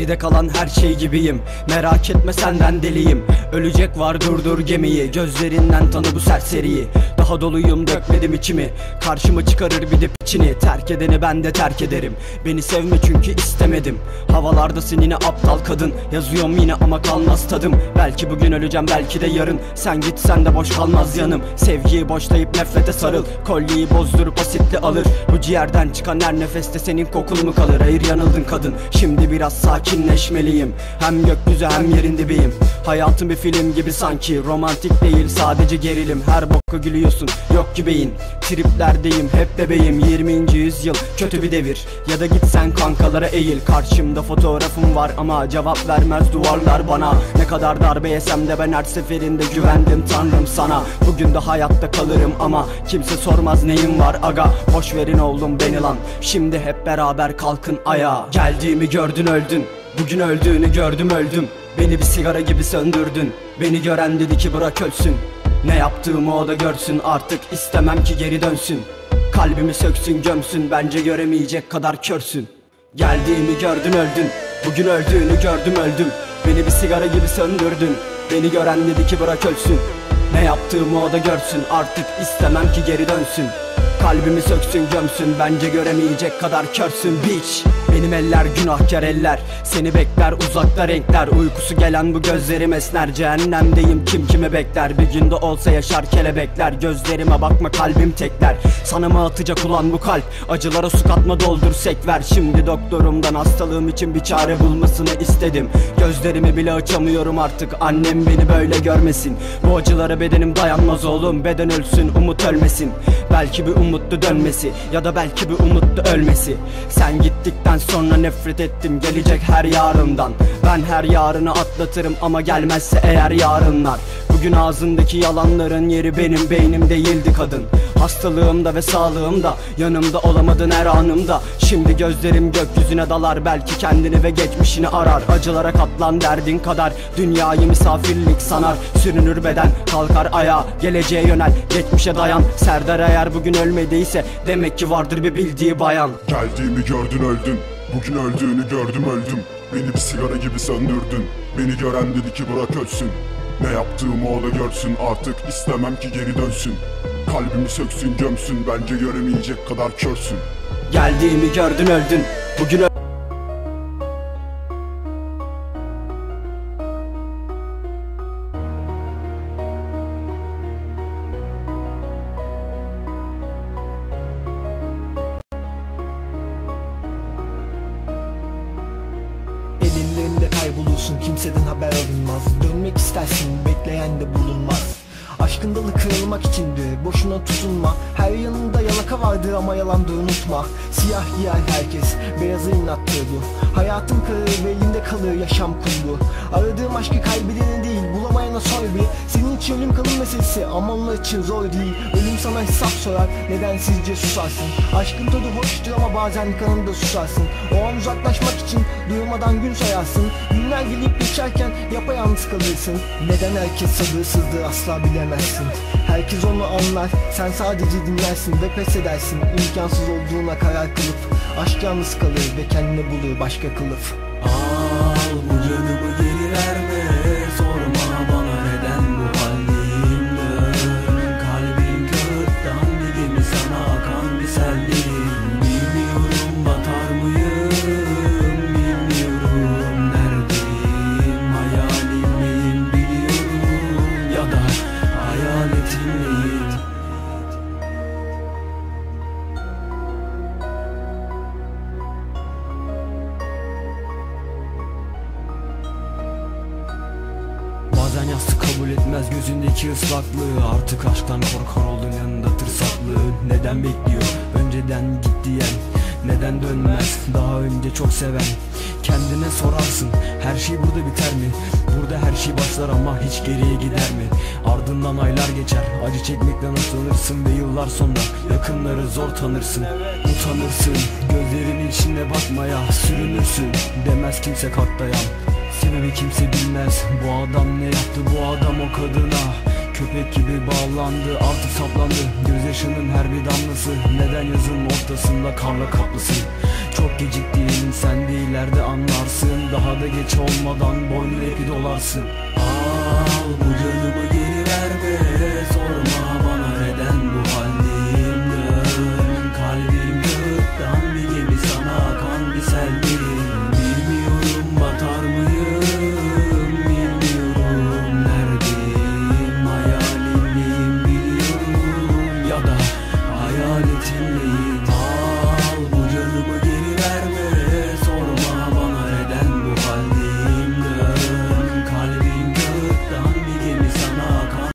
Geride kalan her şey gibiyim. Merak etme senden deliyim. Ölecek var durdur gemiyi. Gözlerinden tanı bu serseriyi Daha doluyum dökmedim içimi. Karşıma çıkarır bir de piçini. Terk edeni ben de terk ederim. Beni sevme çünkü istemedim. Havalardasın yine aptal kadın. Yazıyorum yine ama kalmaz tadım. Belki bugün öleceğim belki de yarın. Sen gitsen de boş kalmaz yanım. Sevgiyi boşlayıp nefrete sarıl. Kolyeyi bozdurup asitli alır. Bu ciğerden çıkan her nefeste senin kokun mu kalır? Hayır yanıldın kadın. Şimdi biraz sakinleşmeliyim. Hem gökyüzü hem yerin dibiyim. Hayatım bir film gibi sanki. Romantik değil sadece gerilim. Her boka gülüyorsun yok ki beyin Triplerdeyim hep bebeğim. 20. yüzyıl kötü bir devir. Ya da git sen kankalara eğil. Karşımda fotoğrafım var ama cevap vermez duvarlar bana. Ne kadar darbe yesem de ben her seferinde güvendim tanrım sana. Bugün de hayatta kalırım ama kimse sormaz neyim var aga. Boş verin oğlum beni lan. Şimdi hep beraber kalkın ayağa. Geldiğimi gördün öldün. Bugün öldüğünü gördüm öldüm. Beni bir sigara gibi söndürdün. Beni gören dedi ki bırak ölsün Ne yaptığımı o da görsün artık istemem ki geri dönsün. Kalbimi söksün gömsün bence göremeyecek kadar körsün. Geldiğimi gördün öldün. Bugün öldüğünü gördüm öldüm. Beni bir sigara gibi söndürdün. Beni gören dedi ki bırak ölsün. Ne yaptığımı o da görsün artık istemem ki geri dönsün. Kalbimi söksün gömsün bence göremeyecek kadar körsün bitch Benim eller günahkar eller. Seni bekler uzakta renkler. Uykusu gelen bu gözlerim esner. Cehennemdeyim. Kim kimi bekler? Bir günde olsa yaşar kelebekler. Gözlerime bakma kalbim tekler. Sana mı atacak ulan bu kalp? Acılara su katma doldur sek ver. Şimdi doktorumdan hastalığım için bir çare bulmasını istedim. Gözlerimi bile açamıyorum artık. Annem beni böyle görmesin. Bu acılara bedenim dayanmaz oğlum. Beden ölsün umut ölmesin. Belki bir umutlu dönmesi Ya da belki bir umutlu ölmesi. Sen gittikten sonra nefret ettim Gelecek her yarından. Ben her yarını atlatırım ama gelmezse eğer yarınlar. Bugün ağzındaki yalanların yeri benim beynim değildi kadın Hastalığımda ve sağlığımda Yanımda olamadın her anımda. Şimdi gözlerim gökyüzüne dalar Belki kendini ve geçmişini arar. Acılara katlan derdin kadar Dünyayı misafirlik sanar. Sürünür beden kalkar ayağa Geleceğe yönel. Geçmişe dayan Serdar eğer bugün ölmediyse Demek ki vardır bir bildiği bayan. Geldiğimi gördün öldün. Bugün öldüğünü gördüm öldüm. Beni bir sigara gibi söndürdün. Beni gören dedi ki bırak ölsün. Ne yaptığımı o da görsün. Artık istemem ki geri dönsün Kalbimi söksün gömsün. Bence göremeyecek kadar körsün. Geldiğimi gördün öldün. Bugün ö- Elinlerinde kaybolursun kimseden haber alınmaz. Dönmek istersin bekleyen de bulunmaz Aşkın dalı kırılmak içindi. Boşuna tutunma. Her yanında yalaka vardır ama yalan da unutma. Siyah giyer herkes. Beyazı inattığı bu. Hayatım kararır ve elinde kalır yaşam kulluğu Aradığım aşkı kaybedene değil bulamayana sor bir. Senin için ölüm kalım meselesi ama onlar için zor değil. Ölüm sana hesap sorar. Neden sizce susarsın? Aşkın tadı hoştur ama bazen kanında susarsın. O an uzaklaşmak için durmadan gün sayarsın. Günler gelip geçerken yapayalnız kalırsın. Neden herkes sabırsızdır asla bilemezsin Herkes onu anlar. Sen sadece dinlersin ve pes edersin. İmkansız olduğuna karar kılıp Aşk yalnız kalır ve kendini bulur başka kılıf. Al bu canımı geri Bazen yastık kabul etmez gözündeki ıslaklığı. Artık aşktan korkar oldun yanında tırsaklığı. Neden bekliyor? Önceden git diyen. Neden dönmez? Daha önce çok seven. Kendine sorarsın her şey burada biter mi? Burada her şey başlar ama hiç geriye gider mi? Ardından aylar geçer acı çekmekten hoşlanırsın Ve yıllar sonra yakınları zor tanırsın. Utanırsın gözlerinin içine bakmaya Sürünürsün demez kimse kalk dayan Sebebi kimse bilmez. Bu adam ne yaptı? Bu adam o kadına. Köpek gibi bağlandı artık saplandı. Gözyaşının her bir damlası. Neden yazın ortasında karla kaplısın Çok geciktin sen de ileride anlarsın. Daha da geç olmadan boynuna ipi dolarsın. Al bu canımı geri verme Sorma Hayalim miyim